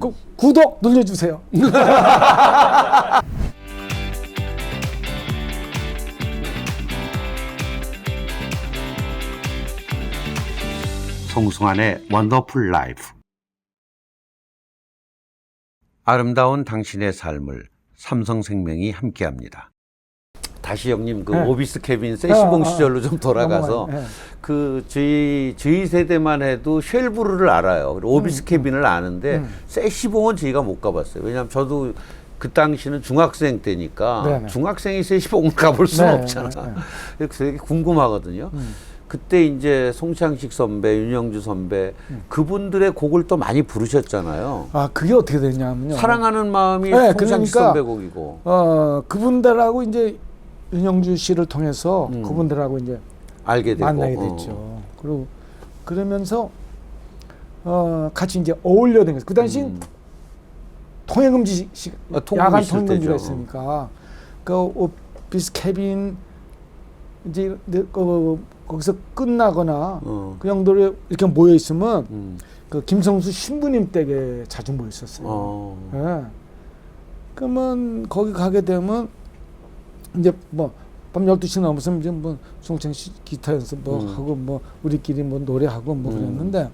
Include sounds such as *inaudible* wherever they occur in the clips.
그 구독 눌러주세요. *laughs* 송승환의 원더풀 라이프 아름다운 당신의 삶을 삼성생명이 함께합니다. 다시 형님 그 네. 오비스 케빈 세시봉 아, 아, 시절로 좀 돌아가서. 네. 그 저희 저희 세대만 해도 쉘브르를 알아요. 그리고 음, 오비스 케빈을 아는데 세시봉은 저희가 못 가봤어요. 왜냐하면 저도 그 당시는 중학생 때니까 네네. 중학생이 세시봉을 가볼 수는 네, 없잖아. 네, 네. *laughs* 그래서 되게 궁금하거든요. 그때 이제 송창식 선배, 윤영주 선배 그분들의 곡을 또 많이 부르셨잖아요. 아 그게 어떻게 되냐면요. 사랑하는 마음이 네, 송창식 그러니까 선배 곡이고 어 그분들하고 이제 윤영주 씨를 통해서 음. 그분들하고 이제 알게 되고 만나게 어. 됐죠. 그리고 그러면서 어 같이 이제 어울려 된 거죠. 그 당시 음. 통행금지 시, 아, 야간 통행금지가. 있으니까 그 오피스 캐빈 이제 그, 그, 거기서 끝나거나 어. 그 정도로 이렇게 모여 있으면 음. 그 김성수 신부님 댁에 자주 모여 있었어요. 어. 예. 그러면 거기 가게 되면 이제 뭐 밤 12시 넘어서 이제 뭐 송창 씨 기타 연습 뭐 음. 하고 뭐 우리끼리 뭐 노래하고 뭐 음. 그랬는데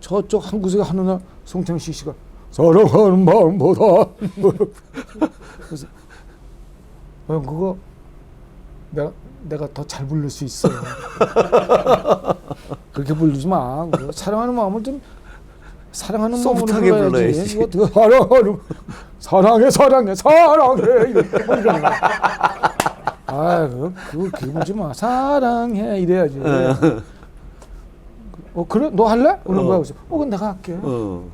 저쪽 한 구석에 하는 송창 씨 씨가 사랑하는 마음보다 뭐 *laughs* 그래서 어 그거 내가 내가 더 잘 부를 수 있어. *laughs* 그렇게 부르지 마. 사랑하는 마음을 좀 사랑하는 소프트하게 불러야지. 사랑하는 사랑해 사랑해 사랑해. 아, 그거, 그거 기분 좀 마. 사랑해 이래야지. 어 그래 너 할래? 그런 어. 거야. 그래서 어 그럼 내가 할게. 어.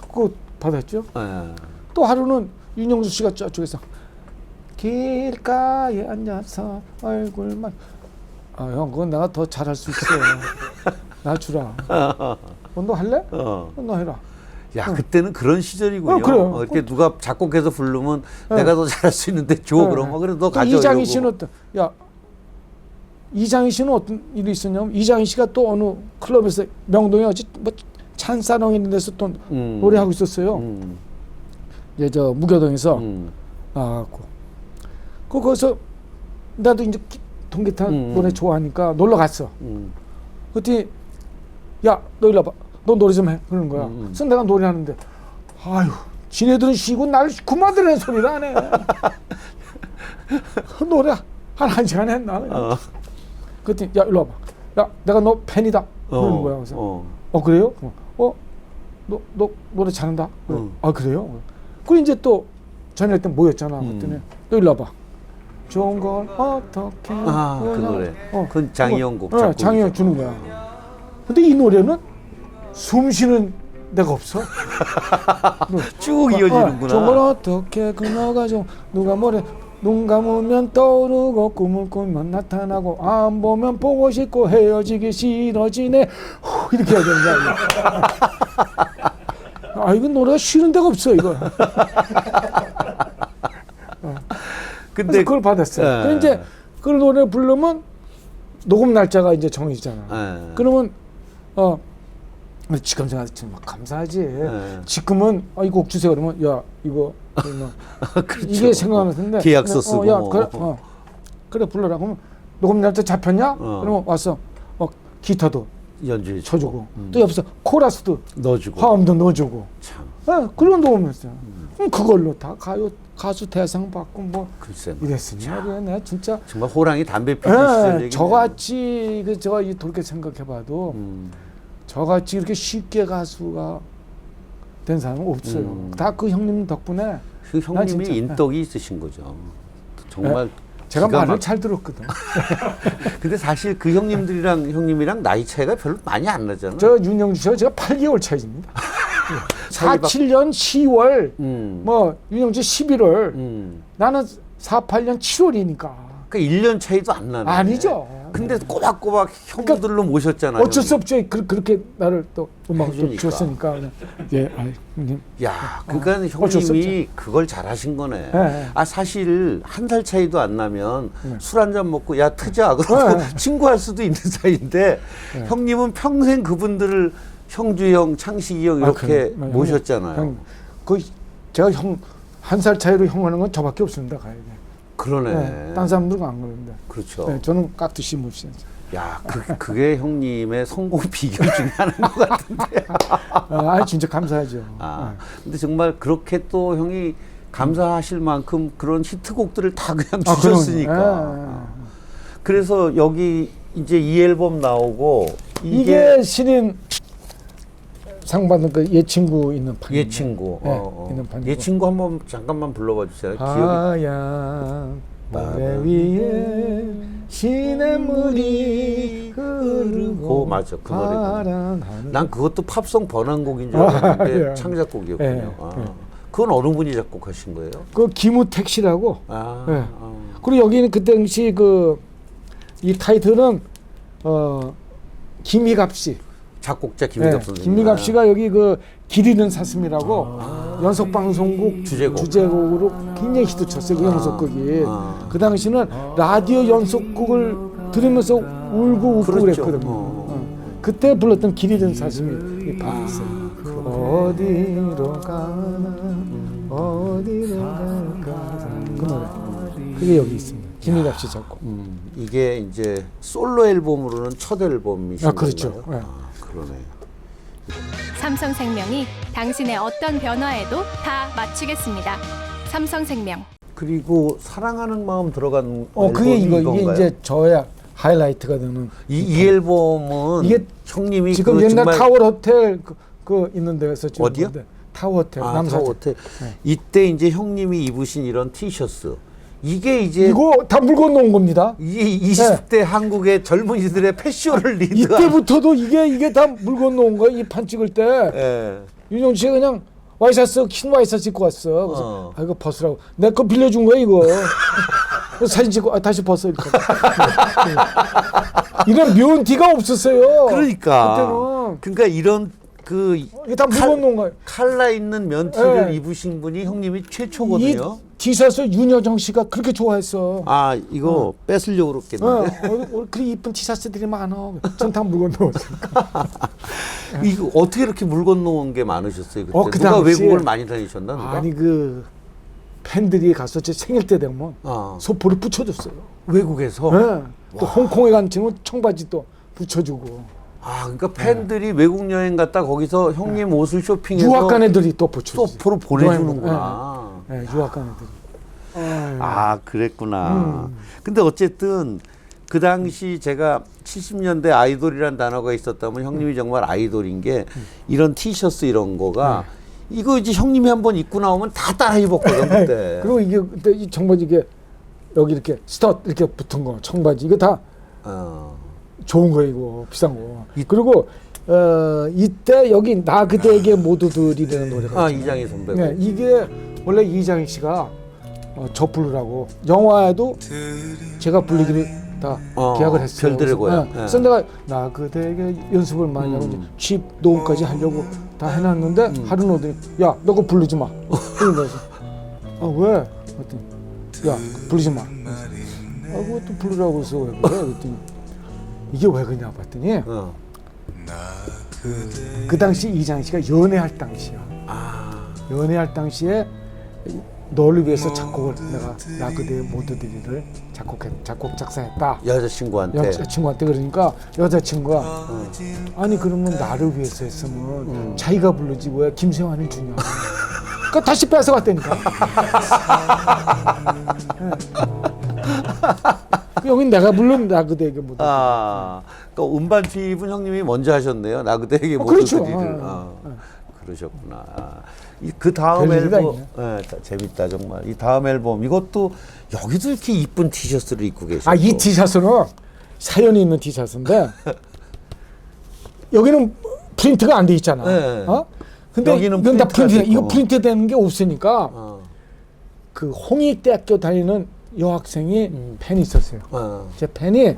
그거 받았죠. 예. 또 하루는 윤영수 씨가 저쪽에서 길가에 앉아서 얼굴만 아형 그건 내가 더 잘할 수 있어 나 주라 *laughs* 어, 너 할래? 어. 어, 너 해라 야 그때는 그런 시절이군요. 어, 그래요. 어, 이렇게 누가 작곡해서 부르면 네. 내가 더 잘할 수 있는데 줘 네. 어, 그래 너또 가져. 이장희. 씨는 어떤 야 이장희 씨는 어떤 일이 있었냐면 이장희 씨가 또 어느 클럽에서 명동에 어찌 뭐 찬사롱 있는 데서 또 음. 노래하고 있었어요 음. 이제 저 무교동에서 음. 나갔고 그 거기서 나도 이제 기- 통기타 음. 노래 좋아하니까 놀러 갔어 음. 그랬더니 야너 일로 와봐 너 노래 좀해 그러는 거야 음, 음. 그래서 내가 노래하는데 아유 지네들은 쉬고 날 그만두라는 소리를 안 해 노래 *laughs* 한 한 시간 했나 어. 그랬더니 야 일로 와봐 야 내가 너 팬이다 그러는 거야 그래서 어, 어. 그래요 어 너 너 노래 잘한다 그래. 음. 아 그래요 그리고 이제 또 저녁 때 모였잖아 음. 그랬더니 너 일로 와봐 좋은 걸 어떻게 아, 그 노래. 어, 그건 장희영 곡 어. 장희영 주는 거야. 근데 이 노래는 숨 쉬는 데가 없어. *laughs* 쭉 어, 이어지는구나. 저걸 어떻게 그녀가 좀 누가 뭐래 눈 감으면 떠오르고 꿈을 꾸면 나타나고 안 보면 보고 싶고 헤어지기 싫어지네 후, 이렇게 해야 거야. 아 이거 노래가 쉬는 데가 없어 이거. 그래서 근데 그걸 받았어요. 예. 그럼 이제 그 노래 부르면 녹음 날짜가 이제 정해지잖아. 예. 그러면 어 지금 생각하면 막 감사하지. 네. 지금은 아 이거 곡 주세요 그러면 야 이거 *laughs* 그러면 그렇죠. 이게 생각나는데 계약서 어, 쓰고 야 뭐. 그래 어 그래 불러라 그러면 녹음 날짜 잡혔냐? 어. 그러면 와서 어 기타도 연주해 주고. 쳐주고 음. 또 옆에서 코러스도 넣어주고. 화음도 넣어주고 참 어, 그런 녹음했어요. 그럼 그걸로 다 가요 가수 대상 받고 뭐 글쎄. 이랬으니 말이야 내가 진짜 정말 호랑이 담배 피는 시절 예, 얘기네. 저같이 그 제가 이 돌게 생각해봐도 음. 저같이 이렇게 쉽게 가수가 된 사람은 없어요. 음. 다그 형님 덕분에 그 형님이 진짜, 예. 인덕이 있으신 거죠. 정말 제가 기가 말을 막- 잘 들었거든. *laughs* 근데 사실 그 형님들이랑 형님이랑 나이 차이가 별로 많이 안 나잖아. 저 윤영주 씨와 제가 8개월 차이입니다. 차이가- 47년 10월, 음. 뭐 윤영주 11월, 음. 나는 48년 7월이니까 그러니까 1년 차이도 안 나네. 아니죠. 근데 꼬박꼬박 형들로 모셨잖아요. 어쩔 수 없죠. 그, 그렇게 나를 또 음악을 좀 해주니까. 줬으니까. 그냥, 예, 아이, 형님. 야, 그러니까 어쩔 수 형님이 그걸 잘하신 거네. 예, 예. 아 사실 한 살 차이도 안 나면 네. 술한 잔 먹고 야 트자 그러고 예, 예. 친구할 수도 있는 *laughs* 사이인데 형님은 평생 그분들을 형주 형, 창식이 형 아, 이렇게. 형, 모셨잖아요. 형, 그 제가 형 한 살 차이로 형 하는 건 저밖에 없습니다. 가야게. 그러네. 네, 딴 사람들은 안 그러는데. 그렇죠. 네, 저는 깍두시 묻시. 야, 그, 그게 형님의 성공 비결 중에 하나인 것 같은데. *laughs* 아, 진짜 감사하죠. 아, 근데 정말 그렇게 또 형이 감사하실 만큼 그런 히트곡들을 다 그냥 아, 주셨으니까. 그럼요. 예, 예. 그래서 여기 이제 이 앨범 나오고 이게, 이게, 신인 상 받은 그 예 친구 있는 판. 예 친구. 네, 어, 어. 있는 판이고. 예 친구 한번 잠깐만 불러봐 주세요. 기억이. 하얀 모래 위에 시냇물이 흐르고 맞아, 그 노래구나. 파란 하늘. 난 그것도 팝송 번안곡인 줄 아, 알았는데 예. 창작곡이었군요. 예, 아. 예. 그건 어느 분이 작곡하신 거예요? 그 김우택 씨라고. 아, 예. 아. 그리고 여기는 그 당시 그 이 타이틀은 어 김희갑 씨. 작곡자 김희갑 예, 선생님. 김희갑 씨가 여기 그길 잃은 사슴이라고 연속 방송국 아. 주제곡. 주제곡으로 굉장히 히트 쳤어요. 그 연속곡이. 아. 그 당시는 라디오 연속곡을 들으면서 울고 웃고 그렇죠. 그랬거든요. 어. 어. 그때 불렀던 길 잃은 사슴이. 아, 어디로 가나 어디로 갈까 그 노래. 그게 여기 있습니다. 김희갑 씨 작곡. 음, 이게 이제 솔로 앨범으로는 첫 앨범이신 아, 그렇죠. 건가요? 예. 아, 그러네요. 삼성생명이 당신의 어떤 변화에도 다 맞추겠습니다. 삼성생명. 그리고 사랑하는 마음 들어간 어 그게 이거 이게? 이제 저야 하이라이트가 되는 이, 이 앨범은 이게 형님이 지금 그 옛날 정말 타워 호텔 그, 그 있는 데에서 찍은 어디요? 건데 타워 호텔 아, 남사 타워 호텔. 네. 이때 이제 형님이 입으신 이런 티셔츠 이게 이제 이거 다 물건 놓은 겁니다. 이 20대 한국의 젊은이들의 패션을 리드한 이때부터도 이게 이게 다 물건 놓은 거야. 이 판 찍을 때 예. 윤영 씨가 그냥 와이셔츠 흰 와이셔츠 입고 왔어. 그래서 어. 아 이거 벗으라고. 내 거 빌려준 거야 이거. 사진 찍고 아, 다시 벗어 이렇게. 이런 묘한 티가 없었어요. 그러니까 그때는 그러니까 이런 그 이게 다 물건 놓은 거야. 칼라 있는 면티를 예. 입으신 분이 형님이 이 최초거든요. 티셔츠 윤여정 씨가 그렇게 좋아했어. 아 이거 뺏으려고 어, 그랬겠는데 어, 어, 그리 이쁜 티셔츠들이 많아. 전다 물건 넣었으니까. *laughs* 이거 어떻게 이렇게 물건 놓은 게 많으셨어요 그때 어, 그 누가 당시에- 외국을 많이 다니셨나 누가? 아니 그 팬들이 가서 제 생일 때 되면 어. 소포를 붙여줬어요. 외국에서 네. 또 홍콩에 간 친구 청바지 또 붙여주고 아 그러니까 팬들이 외국 여행 갔다 거기서 형님 옷을 쇼핑해서 유학 간 애들이 또 붙여주고 소포로 보내주는구나. 네, 네, 유학 간 애들이. 아 그랬구나. 음. 근데 어쨌든 그 당시 제가 70년대 아이돌이란 단어가 있었다면 형님이 정말 아이돌인 게 이런 티셔츠 이런 거가 이거 이제 형님이 한번 입고 나오면 다 따라 입었거든 그때. *laughs* 그리고 이게 그때 이 청바지 이게 여기 이렇게 스터 이렇게 붙은 거 청바지 이거 다 어. 좋은 거 이거 비싼 거. 그리고 어 이때 여기 나 그대에게 모두들이라는 노래가 아. 이장희 선배고. 네, 이게 원래 이장희 씨가 어, 저 부르라고 영화에도 제가 부르기를 다 어, 계약을 했어요. 별들의 그래서, 고향. 네. 네. 그래서 내가 나 그대에게 연습을 많이 하고 이제 집 녹음까지 하려고 다 해놨는데 음. 하루는 오더니 야너 그거 부르지 마. 그런 거지. 아 왜? 그랬더니 야 부르지 마. 아 그것도 부르라고 해서 왜 그래? 그랬더니 이게 왜 그러냐 봤더니 어. 그 당시 이장희 씨가 연애할 당시야. 아 연애할 당시에 너를 위해서 작곡을 내가 나 그대의 모두들이를 작곡했 작곡 작사했다. 여자친구한테. 여자친구한테 그러니까 여자친구가 아니 그러면 나를 위해서 했으면 자기가 부르지 왜 김세환을 주냐. 그러니까 다시 뺏어갔다니까. *laughs* 예. 여긴 내가 부른 나 그대에게 모두. 아, 그러니까 음반 투입은 형님이 먼저 하셨네요. 나 그대에게 어, 그렇죠. 아, 아, 그러셨구나. 아, 이- 그 다음 앨범. 예, 다- 재밌다 정말. 이 다음 앨범 이것도 여기도 이렇게 이쁜 티셔츠를 입고 계시고. 아 이 티셔츠는 사연이 있는 티셔츠인데 여기는 프린트가 안 돼 있잖아. 네. 어? 근데 여기는 이건 다 프린트가 프린트. 돼 이거 있고. 프린트 되는 게 없으니까 어, 그 홍익대학교 다니는 여학생이 팬이 있었어요. 어, 제 팬이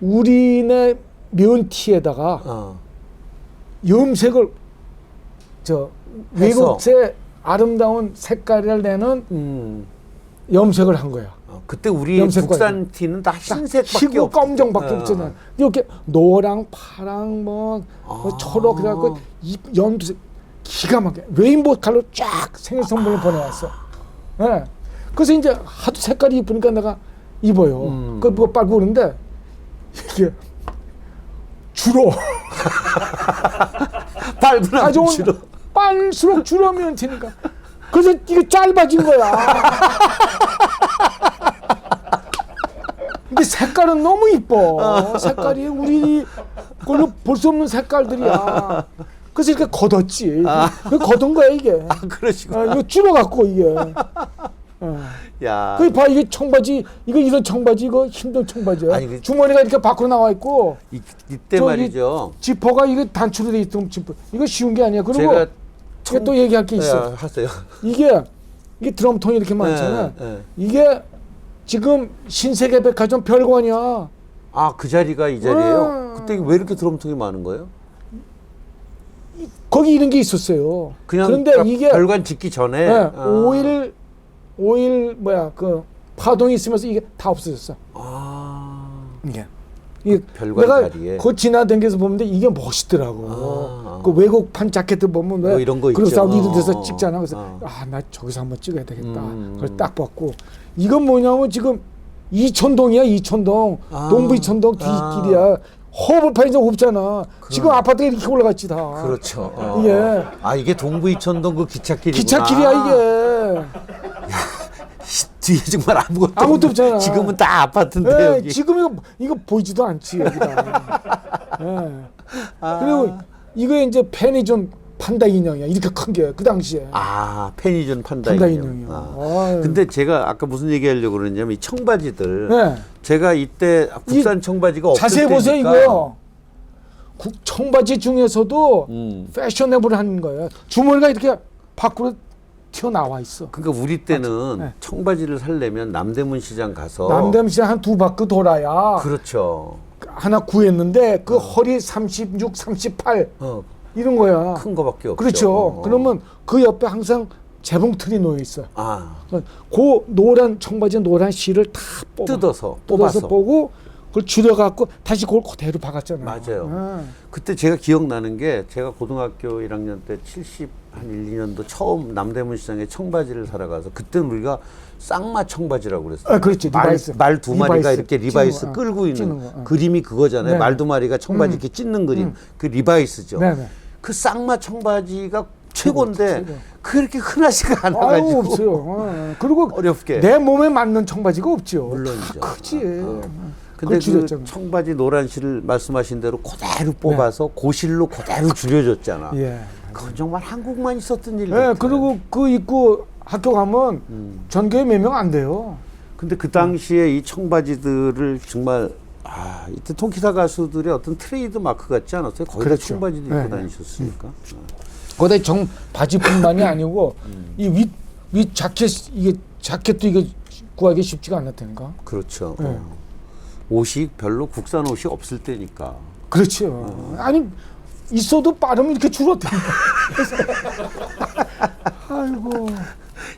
우리네 면티에다가 어. 염색을 저. 외국의 아름다운 색깔을 내는 음, 염색을 한 거야. 어, 그때 우리 국산 티는 다 흰색밖에 희고 없. 검정밖에 어. 없잖아요. 이렇게 노랑, 파랑, 뭐, 뭐 아. 초록 그래갖고 이 연두색 기가 막혀. 레인보우 칼로 쫙 생일 선물을 보내왔어. 예. 그래서 이제 하도 색깔이 이쁘니까 내가 입어요. 음. 그뭐 빨고 그러는데 이게 줄어. *laughs* 빨구나 아주. 빨수록 줄어면 되니까. 그래서 이게 짧아진 거야. 근데 색깔은 너무 이뻐. 색깔이 우리 걸로 볼 수 없는 색깔들이야. 그래서 이렇게 걷었지. 그 걷은 거야 이게. 아 그러시구나. 아, 이거 줄어갖고 이게. 어. 야. 그 봐 이게 청바지 이거 이런 청바지 이거 힘든 청바지야. 아니, 그- 주머니가 이렇게 밖으로 나와 있고 이, 이때 저기 말이죠. 지퍼가 이게 단추로 돼 있던 지퍼. 이거 쉬운 게 아니야. 그리고 제가 이게 또 얘기할 게 있어. 야, 하세요. 이게 이게 드럼통이 이렇게 많잖아. 예, 예. 이게 지금 신세계 백화점 별관이야. 아, 그 자리가 이 자리예요? 음. 그때 왜 이렇게 드럼통이 많은 거예요? 거기 이런 게 있었어요. 그냥 그런데 그러니까 이게 별관 짓기 전에 예, 아. 오일 오일 뭐야 그 파동이 있으면서 이게 다 없어졌어. 아. 이게 이게 별관 내가 자리에. 그 지나다니면서 보는데 이게 멋있더라고. 아. 그 외국판 자켓 보면 왜 뭐 이런 거 그런 있죠. 데서 어, 찍잖아. 그래서 어. 아나 저기서 한번 찍어야 되겠다. 음. 그걸 딱 봤고 이건 뭐냐면 지금 이천동이야 이천동 아. 동부 이천동 아. 뒷길이야. 허브 편의점 없잖아. 지금 아파트가 이렇게 올라갔지 다. 그렇죠. 어. 이게 아, 이게 동부 이천동 그 기찻길이구나. 기찻길이야 이게. 뒤에 정말 아무것도 아무것도 없잖아. 지금은 다 아파트인데 예, 여기. 지금 이거 이거 보이지도 않지 여기다. *laughs* 예. 아. 그리고 이거 이제 편의점 판다 인형이야. 이렇게 큰 게 그 당시에. 아, 페니존 판다 판다 인형. 인형이요. 아. 아유. 근데 제가 아까 무슨 얘기하려고 그러냐면 이 청바지들 네. 제가 이때 국산 청바지가 없을 자세히 보세요 때니까 이거. 국 청바지 중에서도 음. 패셔너블한 거예요. 주머니가 이렇게 밖으로 튀어나와 있어. 그러니까 우리 때는 네. 청바지를 살려면 남대문 시장 가서 남대문 시장 한 두 바퀴 돌아야 그렇죠. 하나 구했는데 그 허리 36, 38 어, 이런 거야. 큰 거밖에 없죠. 그렇죠. 어. 그러면 그 옆에 항상 재봉틀이 놓여 있어. 아, 그 노란 청바지 노란 실을 다 뽑아. 뜯어서 뽑아서 뽑아서 보고 그걸 줄여갖고 다시 그걸 그대로 박았잖아요. 맞아요. 아. 그때 제가 기억나는 게 제가 고등학교 1학년 때 70, 한 1, 2년도 처음 남대문 시장에 청바지를 사러 가서 그때는 우리가 쌍마 청바지라고 그랬어요. 아, 그렇지. 말 두 마리가. 이렇게 리바이스 거, 끌고 어, 있는 거, 어. 그림이 그거잖아요. 네. 말두 마리가 청바지 음. 이렇게 찢는 그림. 그 리바이스죠. 네네. 그 쌍마 청바지가 최고인데 최고. 그렇게 흔하지가 아유 않아가지고 없어요. 어. 그리고 어렵게. 내 몸에 맞는 청바지가 없죠. 물론이죠. 다 크지. 근데 그. 청바지 노란 실을 말씀하신 대로 그대로 뽑아서 고실로 그대로 줄여줬잖아. 예. 그건 정말 한국만 있었던 일 예. 같아. 그리고 그 입고 학교 가면 음. 전교에 몇 명 안 돼요. 근데 그 당시에 이 청바지들을 정말 아 이때 통기타 가수들의 어떤 트레이드 마크 같지 않았어요? 거의 그렇죠. 다 청바지도 입고 네. 다니셨으니까. 거기다 정 바지뿐만이 *laughs* 아니고 음. 이윗윗 자켓 이게 자켓도 이게 구하기 쉽지가 않았다니까. 그렇죠. 네. 어. 옷이 별로 국산 옷이 없을 때니까. 그렇죠. 어. 아니 있어도 빠르면 이렇게 줄었다니까. *laughs* 아이고.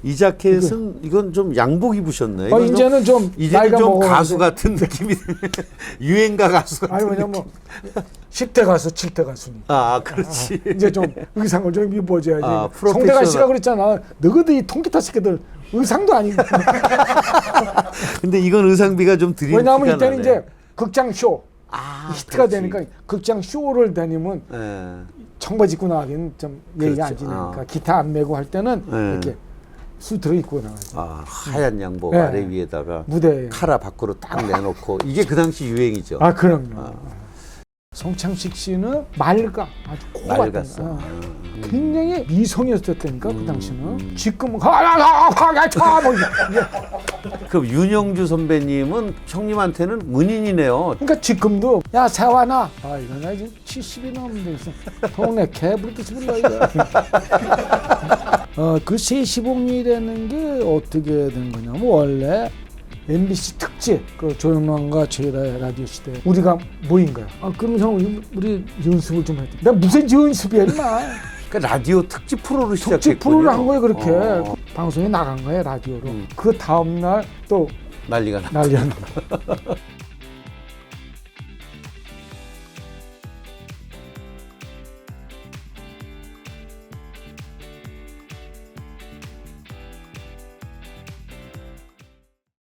이 자켓은 이건 좀 양복 입으셨네. 어, 이건 좀- 이제는 좀 이제는 나이가 좀 먹어가지고. 가수 같은 느낌이 *laughs* 유행가 가수 같은 아니. 왜냐면 10대 가수, 7대 가수니까. 아 그렇지. 이제 좀 의상을 좀 입어줘야지. 아, 성대가 씨가. 그랬잖아. 너희들 이 통기타 새끼들 의상도 아니고. *laughs* 근데 이건 의상비가 좀 드린 왜냐하면 티가 이때는 나네. 이제 극장 쇼 아, 히트가 그렇지. 되니까 극장 쇼를 다니면 예. 청바지 입고 나가기는 좀 예의가 안 그렇죠. 지니까 아. 기타 안 메고 할 때는 네. 이렇게 수트를 입고 나가죠. 아 하얀 양복 네. 아래 위에다가 무대에. 카라 밖으로 딱 내놓고 이게 그 당시 유행이죠. 아 그럼요. 성창식 씨는 맑아 아주 고 맑았어. 어. 음. 굉장히 미성이었다니까 그 당시는. 지금 하야하야차뭐 이게 그럼 윤영주 선배님은 형님한테는 문인이네요. 그러니까 지금도 야 세환아 아 이거 나 지금 70이 넘는데 무슨 동네 개부르듯이 불러 이거 *laughs* 어그 세시봉이라는 게 어떻게 된 거냐면 원래 MBC 특집 그 조영남과 저희의 라디오 시대 우리가 모인 거야 아 그럼 형 우리, 연습을 좀 해야 돼나 무슨 연습이야 임마 *laughs* 그 라디오 특집 프로로 시작했군요. 특집 프로를 한 거예요 그렇게 어. 방송에 나간 거예요 라디오로 음. 그 다음 날 또 난리가 나. 난리가 납니다. *laughs*